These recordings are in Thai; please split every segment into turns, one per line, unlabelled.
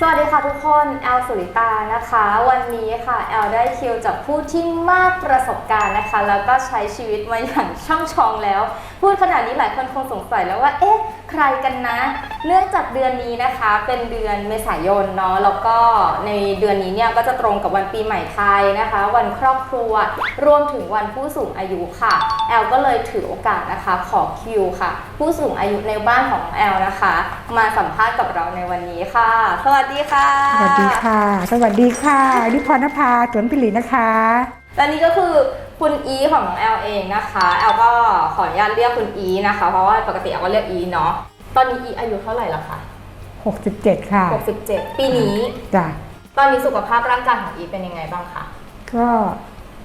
สวัสดีค่ะทุกคน แอลสุริตานะคะ วันนี้ค่ะ แอลได้คิวจากผู้ที่มากประสบการณ์นะคะ แล้วก็ใช้ชีวิตมาอย่างช่ำชองแล้วพูดขนาดนี้หลายคนคงสงสัยแล้วว่า เอ๊ะ ใครกันนะ เนื่องจากเดือนนี้นะคะ เป็นเดือนเมษายนเนาะ แล้วก็ในเดือนนี้เนี่ยก็จะตรงกับวันปีใหม่ไทยนะคะ วันครอบครัว รวมถึงวันผู้สูงอายุค่ะ แอลก็เลยถือโอกาสนะคะขอคิวค่ะ ผู้สูงอายุในบ้านของแอลนะคะ มาสัมภาษณ์กับเราในวันนี้ค่ะ สวัสดีค่ะ
สวัสดีค่ะ สวัสดีค่ะนิพรณภาสวนพิรินะคะ
และนี่ก็คือ คุณอีของน้องแอลเองนะคะแอลก็ขออนุญาตเรียกคุณอีนะคะ เพราะว่าปกติแอลก็เรียกอีเนาะตอนนี้อีอายุเท่าไหร่ละคะ
67 ค่ะ
67 ปีนี้
จ้ะ
ตอนนี้สุขภาพร่างกายของอีเป็นยังไงบ้างคะ
ก็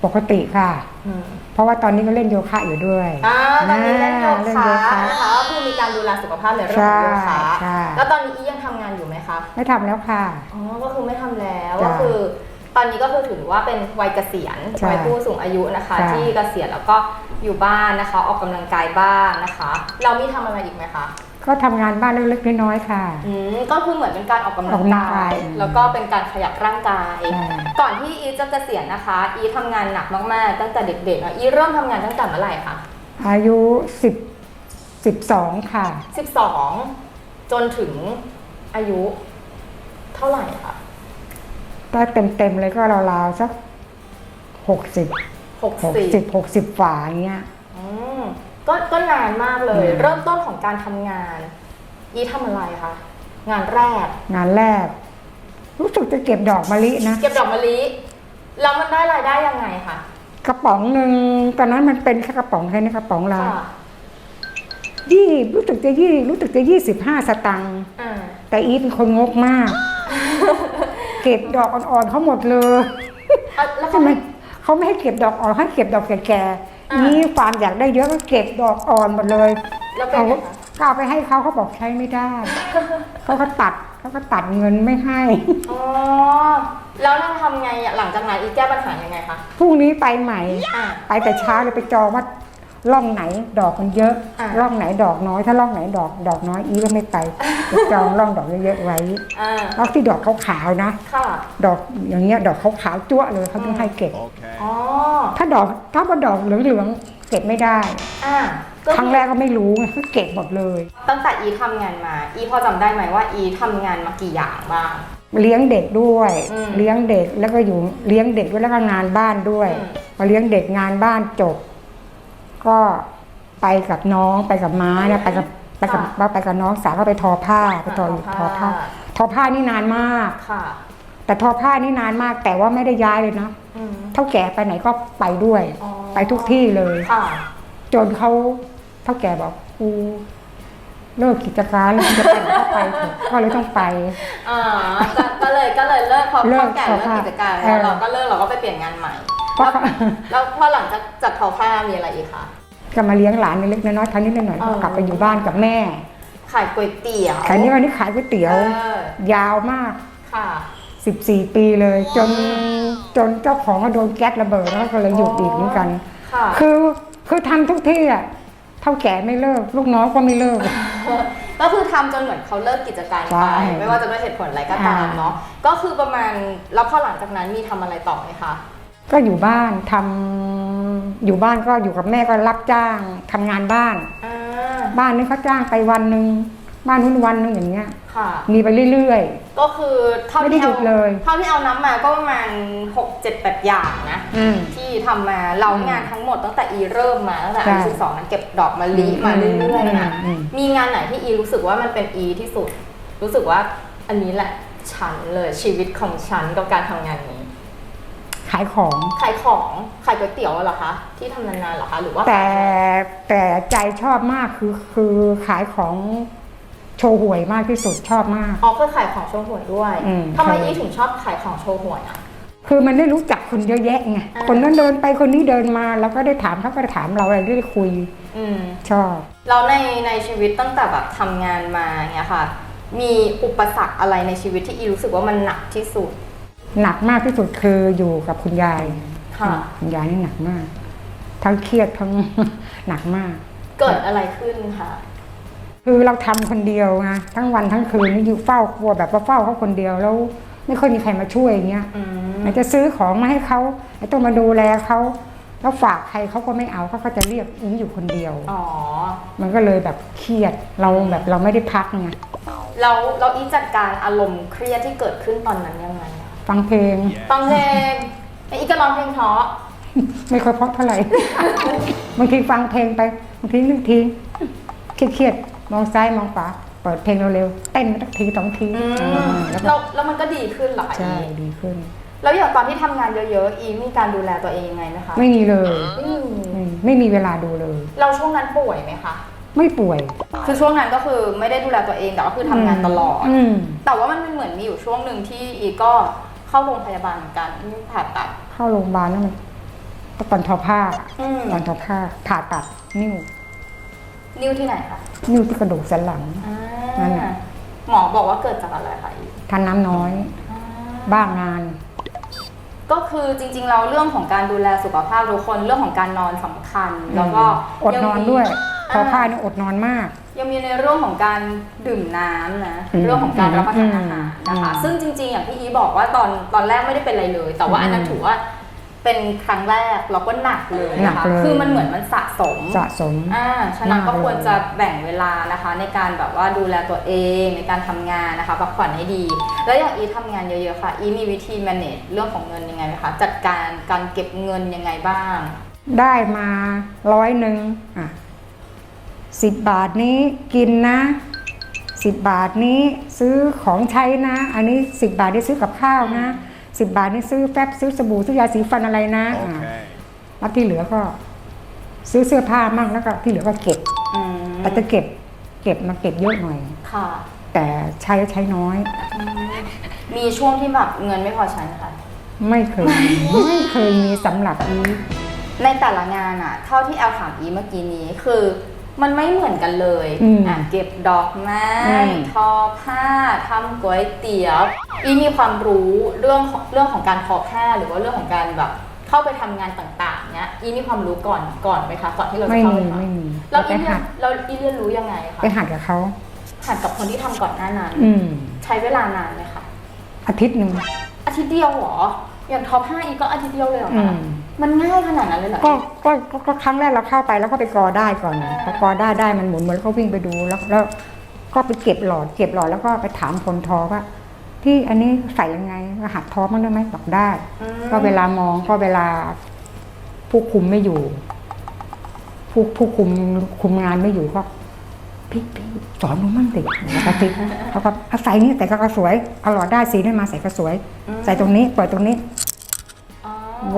ปกติค่ะ
อืม
เพราะว่าตอนนี้ก็เล่นโยคะอยู่ด้วย
อ่าตอนนี้เล่นโย
เล่น
คะ
โยคะ
นะคะก็คือมีการดูแลสุขภาพในเรื่องของโยคะ
ใช่ใช่
แล้วตอนนี้อียังทำงานอยู่ไหมคะ
ไม่ทำแล้วค่ะ
อ๋อ ก็คือไม่ทำแล้ว
จ้ะ
ก็คือ ตอนนี้ก็คือถือว่าเป็นวัยเกษียณ
ใช่
วัยผู้สูงอายุนะคะ
ใช่
ที่เกษียณแล้วก็อยู่บ้านนะคะ ออกกำลังกายบ้างนะคะ เรามีทำอะไรอีกไหมคะ
ก็ทำงานบ้านเล็กๆน้อยๆค่ะ
อืมก็คือเหมือนเป็นการออกกำลั
ออกกำลัง
กากา
ยย
แล้วก็เป็นการขยับร่างกาย
ใช่
ก่อนที่อีทจะเกษียณนะคะ อีททำงานหนักมากๆ ตั้งแต่เด็กๆเนอะอีทเริ่มทำงานตั้งแต่เมื่อไหร่คะ
อายุ10 12 ค่ะ
12 จนถึงอายุเท่าไหร่คะ
ถ้าเต็มๆเลยก็ราวๆสัก60
64
60 60ฝ่าอย่างเงี้ย
อืมก็ก็นานมากเลย
อืม
เริ่มต้นของการทำงาน อีทำอะไรคะ งานแรก
งานแรก รู้สึกจะเก็บดอกมะลินะ
เก็บดอกมะลิ แล้วมันได้รายได้ยังไงคะ
กระป๋องหนึ่งตอนนั้นมันเป็นแค่กระป๋องแค่นี้กระป๋องละ
ค่ะ
ยี่รู้สึกจะยี่รู้สึกจะยี่สิบห้าสตังค์
อ่า
แต่อีทเป็นคนงกมาก เก็บดอกอ่อนๆเขาหมดเลย
อะแล้วก็
ทำไม
ไม่
เขาไม่ให้เก็บดอกอ่อนให้เก็บดอกแก่
อ่า
ๆนี่ความอยากได้เยอะก็เก็บดอกอ่อนหมดเลย
แล้วเป็น
เขา
ไงคะ
ก็เอาไปให้เขาเขาบอกใช้ไม่ได้ เขาก็ตัดเขาก็ตัดเงินไม่ให้
อ๋อแล้วเราทำไงอะหลังจากนั้นอีทแก้ปัญหายังไงคะ
พรุ่งนี้ไปใหม่
อ่า
ไปแต่เช้าเลยไปจองว่า ร่องไหนดอกมันเยอะ
อ่า
ร่องไหนดอกน้อย ถ้าร่องไหนดอกดอกน้อยอีก็ไม่ไปไปจองร่องดอกเยอะๆไว้
อ่า
แล้วที่ดอกขาวๆนะ
ค่ะ
ดอกอย่างเงี้ยดอกขาวๆจั่วเลยเขาต้องให้เก็บ
Okay.
อ๋อ
ถ้าดอกถ้าว่าดอกเหลืองๆเก็บไม่ได้
อ่าก็
ครั้งแรกก็ไม่รู้ไงก็เก็บหมดเลย
ตั้งแต่อีททำงานมา อีพอจำได้ไหมว่าอีทำงานมากี่อย่างบ้าง
เลี้ยงเด็กด้วย
อืม
เลี้ยงเด็กแล้วก็อยู่เลี้ยงเด็กด้วยแล้วก็งานบ้านด้วย
อืม
พอเลี้ยงเด็กงานบ้านจบ ก็ไปกับน้องไปกับม้าเนี่ยไปกับไปกับไปกับน้องสาวก็ไปทอผ้าไปทออยู่ทอผ้า ทอผ้านี่นานมาก
ค่ะ
แต่ทอผ้านี่นานมากแต่ว่าไม่ได้ย้ายเลยนะ
อืม
เท่าแก่ไปไหนก็ไปด้วย
อ๋อ
ไปทุกที่เลย
ค่ะ
จนเขาเท่าแก่บอกกูเลิกกิจการแล้วกูจะไปไหนก็ไปเถอะก็เลยต้องไป
อ่าก็ก็เลยก็เลยเลิกพอ
เลิ
พอกแก่
ทอ
เลิก
ผ้า
กิจการ
เอ
แล้ว
อ
เราก็เลิกเราก็ไปเปลี่ยนงานใหม่
เพราะ
แล้วพอหลังจากจากทอผ้ามีอะไรอีกคะ
ก็มาเลี้ยงหลานเล็กๆน้อยๆครั้งนี้หน่อยๆ
อ๋อ
ก็กลับไปอยู่บ้านกับแม่
ขายก๋วยเตี๋ยว
ครั้นี้วันนี้ขายก๋วยเตี๋ยว
เออยา
วมาก
ค่ะ
14 ปีเลย จนจนเจ้าของก็โดนแก๊สระเบิดแล้วก็เลยหยุดอีกเหมือนกัน
ค่ะ
คือคือทำทุกที่อะเท่าแก่ไม่เลิก ลูกน้องก็ไม่เลิก
ก็คือทำจนเหมือนเขาเลิกกิจการ
ใช่
ไปไม่ว่าจะด้วยเหตุผลอะไรก็ตาม
อ่า
เนาะก็คือประมาณแล้วพอหลังจากนั้นมีทำอะไรต่อไหมคะ
ก็อยู่บ้านทำอยู่บ้านก็อยู่กับแม่ก็รับจ้างทำงานบ้าน
อ่า
บ้านนี้เขาจ้างไปวันหนึ่งบ้านนู้นวันหนึ่งอย่างเงี้ย
ค่ะ
มีไปเรื่อย
ก็คือเท่า
ไม่ได้
ที่
หยุ
เอา
ดเลย
เท่าที่เอานับมาก็ประมาณหกเจ็ดแปดอย่างนะ
ๆ อืม
ที่ทำมาเรางานทั้งหมดตั้งแต่อีเริ่มมาตั้งแต่อายุ
ใช่
สิบสองนั้นเก็บดอกมะลิมาเรื่อยๆนะ
อืมอืม
มีงานไหนที่อีรู้สึกว่ามันเป็นอีที่สุด รู้สึกว่าอันนี้แหละฉันเลยชีวิตของฉันกับการทำงานนี้
ขายของ
ขายของขายก๋วยเตี๋ยวเหรอคะที่ทำนานๆเหรอคะหรือว่า
แต่แต่ใจชอบมากคือคือขายของโชว์หวยมากที่สุดชอบมาก
อ๋อคือขายของโชว์หวยด้วย
อืม
ทำไม
ใช่
อีถึงชอบขายของโชว์หวยอะ
คือมันได้รู้จักคนเยอะแยะไง
อ่า
คนนั้นเดินไปคนนี้เดินมาเราก็ได้ถามเขาก็ได้ถามเราอะไรได้คุย
อืม
ชอบ
เราในในชีวิตตั้งแต่แบบทำงานมาเงี้ยค่ะ มีอุปสรรคอะไรในชีวิตที่อีรู้สึกว่ามันหนักที่สุด
หนักมากที่สุดคืออยู่กับคุณยาย
ค่ะ
คุณยายนี่หนักมาก ทั้งเครียดทั้ง หนักมาก
เกิดอะไรขึ้นคะ
คือเราทำคนเดียวไงทั้งวันทั้งคืนนี่อยู่เฝ้ากลัวแบบว่าเฝ้าเขาคนเดียวแล้วไม่ค่อยมีใครมาช่วยอย่างเงี้ย
อืม
ไหนจะซื้อของมาให้เขาไหนต้องมาดูแลเขาแล้วฝากใครเขาก็ไม่เอาเขาก็จะเรียกอิงอยู่คนเดียว
อ๋อ
มันก็เลยแบบเครียดเราแบบเราไม่ได้พักไง
เราเราอีจัดการอารมณ์เครียดที่เกิดขึ้นตอนนั้นยังไงอะ
ฟังเพลง
ฟังเพลงไอ้อีก็ร้องเพลงเพราะ
ไม่ค่อยเพราะเท่าไหร่ บางทีฟังเพลงไป บางทีนึกทีเครียดๆมองซ้ายมองขวาเปิดเพลงเร็วๆเต้นสักทีสองที
อืม
อ่าแล้วก็
แล้วแล้วมันก็ดีขึ้นเหรอคะ
ใช่
อี
ดีขึ้น
แล้วอย่างตอนที่ทำงานเยอะๆ อีมีการดูแลตัวเองยังไงไหมคะ
ไม่มีเลย
ไม่มี
ไม่ไม่มีเวลาดูเลย
เราช่วงนั้นป่วยไหมคะ
ไม่ป่วย
คือช่วงนั้นก็คือไม่ได้ดูแลตัวเองแต่ก็คือทำงานตลอด
อืม
แต่ว่ามันเหมือนมีอยู่ช่วงหนึ่งที่อีก็ เข้าโรงพยาบาลเหมือนกันที่ผ่าตัด
เข้าโรงพยาบาลนั่นมันตอนทอผ้า
อืม
ตอนทอผ้าผ่าตัดนิ้ว
นิ้วที่ไหนคะ
นิ้วที่กระดูกสันหลัง
อ่า
นั่นน่ะ
หมอบอกว่าเกิดจากอะไรคะอี
ทานน้ำน้อย
อ่า
บ้างงาน
ก็คือจริงๆเราเรื่องของการดูแลสุขภาพทุกคนเรื่องของการนอนสำคัญ แล้วก็
อดนอนด้วย ทอผ้า
อ่า
นี่อดนอนมาก
ยังมีในเรื่องของการดื่มน้ำนะ
อืม
เรื่องของการรับประทานอาหารนะคะ
อืม
ซึ่งจริง ๆ อย่างที่อีบอกว่าตอนตอนแรกไม่ได้เป็นอะไรเลย แต่ว่าอันนั้น
อืม
ถือว่าเป็นครั้งแรกเราก็หนักเลย
หนั
นะ
ก
คะ
เลย
คือมันเหมือนมันสะสม
สะสม
อ่าฉะนั้นก็
มากเลย
ควรจะแบ่งเวลานะคะ ในการแบบว่าดูแลตัวเองในการทำงานนะคะพักผ่อนให้ดี แล้วอย่างอีทำงานเยอะๆค่ะ อีมีวิธี manage เรื่องของเงินยังไงไหมคะจัดการการเก็บเงินยังไงบ้าง
ได้มาร้อยหนึ่งอะ สิบบาทนี้กินนะสิบบาทนี้ซื้อของใช้นะ อันนี้สิบบาทนี้ซื้อกับข้าวนะสิบบาทนี้ซื้อแป๊บซื้อสบู่ซื้อยาสีฟันอะไรนะอะ
Okay.
แล้วที่เหลือก็ ซื้อเสื้อผ้ามั่งแล้วก็ที่เหลือก็เก็บ
อืม
แต่จะเก็บ เก็บมาเก็บเยอะหน่อย
ค่ะ
แต่ใช้ใช้น้อย
มีช่วงที่แบบเงินไม่พอใช้ไหมคะ
ไม่เคย ไม่เคยมีสำหรับอี
ในแต่ละงานอะเท่าที่แอลถามอีเมื่อกี้นี้คือ มันไม่เหมือนกันเลย
อืม
อะเก็บดอกไม้
อืม
ทอผ้าทำก๋วยเตี๋ยวอีมีความรู้เรื่องของเรื่องของการทอผ้าหรือว่าเรื่องของการแบบเข้าไปทำงานต่างๆเนี้ยอีมีความรู้ก่อนก่อนไหมคะก่อนที่เราจะ
ไม่
เข้า
มี
ไปทำ
ไม่มี
แล้ว
ไป
อีเรีย
หั
น
ด
เราอีเรียนรู้ยังไงคะ
ไปหัดกับเขา
หัดกับคนที่ทำก่อนหน้านั้น
อืม
ใช้เวลานานไหมคะ
อาทิตย์หนึ่ง
อาทิตย์เดียวเหรออย่างทอผ้าอีก็อาทิตย์เดียวเลยเหรอ
อื
คะ
ม
มันง่ายขนาดนั้นเลยเหรอ
ก็ก็ก็ก็ครั้งแรกเราเข้าไปแล้วก็ไปกอได้ก่อนพอกอได้ได้มันหมุนหมุนแล้วก็วิ่งไปดูแล้วแล้วก็ไปเก็บหลอดเก็บหลอดแล้วก็ไปถามคนทอว่าพี่อันนี้ใส่ยังไงรหัสทอมั้างได้ไหมบอกได้
อืม
ก็เวลามองก็เวลาผู้คุมไม่อยู่ ผู้ผู้คุมคุมงานไม่อยู่ก็พี่พี่สอนหนูมั่งสิกระติกเขาก็เอาใส่นี่ใส่กระสวยเอาหลอดได้สีนี่มาใส่กระสวย ใส่ตรงนี้เปิดตรงนี้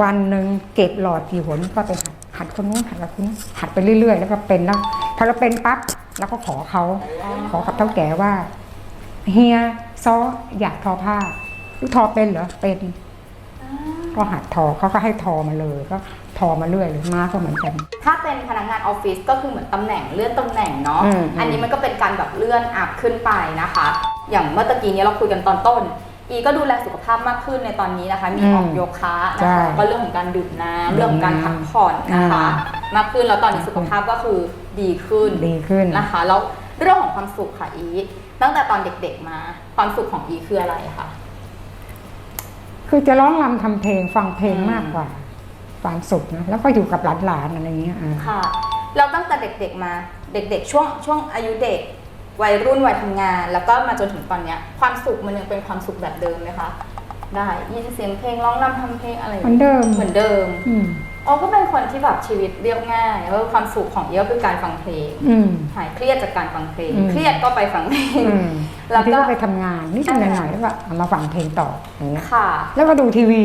วันหนึ่งเก็บหลอดกี่หนก็ไปหัดหัดคนนู้นหัดกับคนนี้หัดไปเรื่อยๆ แล้วก็เป็นแล้วพอเราเป็นปั๊บแล้วก็ขอเขาขอกับเท่าแก่ว่า เฮียซออยากทอผ้าลูกทอเป็นเหรอเป็นก็หัดทอเขาก็ให้ทอมาเลยก็ทอมาเรื่อยเลยมาก็เหมือนกัน
ถ้าเป็นพนักงานออฟฟิศก็คือเหมือนตำแหน่งเลื่อนตำแหน่งเนาะ
อืม
อันนี้มันก็เป็นการแบบเลื่อนอัพขึ้นไปนะคะ อย่างเมื่อตะกี้เนี้เราคุยกันตอนต้น อีก็ดูแลสุขภาพมากขึ้นในตอนนี้นะคะ มีออกโยคะนะ
ใช่
คะก็เรื่องของการดื่มน้ำ
ดื่มน้ำ
เรื่องของการพักผ่อนนะคะ
อ่า มา
กขึ้นแล้วตอนนี้สุขภาพก็คือดีขึ้น
ดีขึ้น
นะคะแล้วเรื่องของความสุขค่ะอีตั้งแต่ตอนเด็กๆมา ความสุขของอีคืออะไรคะ
คือจะร้องรำทำเพลงฟังเพลง
อืม
มากกว่า ความสุขนะแล้วก็อยู่กับหลานๆอะไรเงี้ยอ่า
ค่ะ เราตั้งแต่เด็กๆมา เด็ก ๆ ช่วงช่วงอายุเด็ก วัยรุ่นวัยทำงาน แล้วก็มาจนถึงตอนเนี้ยความสุขมันยังเป็นความสุขแบบเดิมไหมคะได้ยินเสียงเพลงร้องรำทำเพลงอะไร
เหมือนเดิม
เหมือนเดิม
อืม
อ๋อก็เป็นคนที่แบบชีวิตเรียบง่ายแล้วความสุขของเอี้ยคือการฟังเพลง
อืม
หายเครียดจากการฟังเพลง
อืม
เครียดก็ไปฟังเพลง
อืม
แล้
บาวงที
ก็
ก็ไปทำงานนิดๆหน่อยๆแล้วก็เอามาฟังเพลงต่ออย่างเงี้ย
ค่ะ
แล้วก็ดูทีวี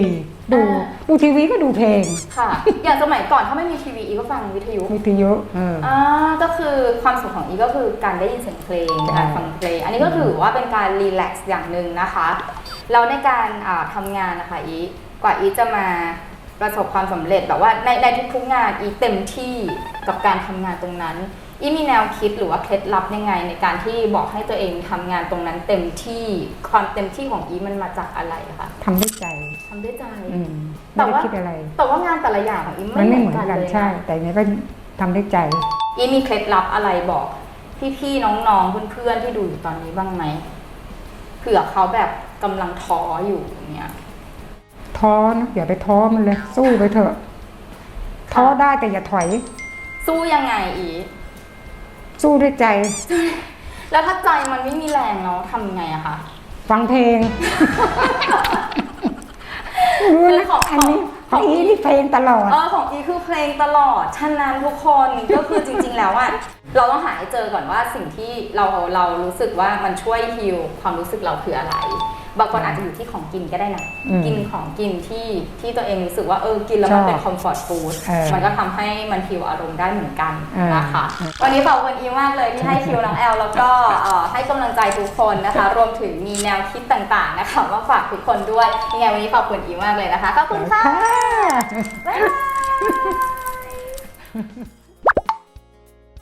ดู
อ่า
ดูทีวีก็ดูเพลง
ค่ะ อย่างสมัยก่อนถ้าไม่มีทีวีอีก็ฟังวิทยุ
วิทยุเออ
อ่าก็คือความสุขของอีก็คือการได้ยินเสียงเพลง
ใช่
การฟังเพลง อันนี้ก็ถือว่าเป็นการรีแลกซ์อย่างหนึ่งนะคะแล้วในการอ่าทำงานนะคะอีกว่าอีจะมาประสบความสำเร็จแบบว่าในในทุกๆงานอีเต็มที่กับการทำงานตรงนั้น อีมีแนวคิดหรือว่าเคล็ดลับยังไง ในการที่บอกให้ตัวเองทำงานตรงนั้นเต็มที่ความเต็มที่ของอีมันมาจากอะไรคะ
ทำด้วยใจ
ทำด้วยใจ
อืม
แต่
ไม่ได้
ว่า
คิดอะไร
แต่ว่างานแต่ละอย่างของอี
มั
ไม่
น
เห
ไม่
มื
เห
อ
มือนน
กัน
กัน
เลย
ใช่
นะ
แต่เนี้ยก็ทำด้วยใจ
อีมีเคล็ดลับอะไรบอก พี่ๆน้องๆเพื่อนๆที่ดูอยู่ตอนนี้บ้างไหมเผื่อเขาแบบกำลังท้ออยู่เนี่ย
ท้อนะอย่าไปท้อมันเลย สู้ไปเถอะท้อได้แต่อย่าถอย
สู้ยังไงอี
สู้ด้วยใจ
แล้วถ้าใจมันไม่มีแรงเนาะทำไงอะคะ
ฟังเพลง รู้
คือ
นะ
ของ
อันนี้
ของ
ของอีนี่เพลงตลอด
เออของอีคือเพลงตลอดฉะนั้นทุกคนก็คือจริง ๆ แล้วอะเราต้องหาให้เจอก่อนว่าสิ่งที่เราเรารู้สึกว่ามันช่วยฮิลความรู้สึกเราคืออะไร บางคนอาจจะอยู่ที่ของกินก็ได้นะ
อืม
กินของกินที่ที่ตัวเองรู้สึกว่าเออกินแล้วมัน
ชอบ
เป็นคอมฟอร์ตฟู้ด
เออ
มันก็ทำให้มันฮิลอารมณ์ได้เหมือนกัน
เออ
นะคะวันนี้ขอบคุณอีมากเลยที่ให้คิวน้องแอลแล้วก็เอ่อให้กำลังใจทุกคนนะคะ รวมถึงมีแนวคิดต่างๆนะคะมาฝากทุกคนด้วยยังไงวันนี้ขอบคุณอีมากเลยนะคะขอบคุณค่ะ
ค่ะ
บ๊ายบาย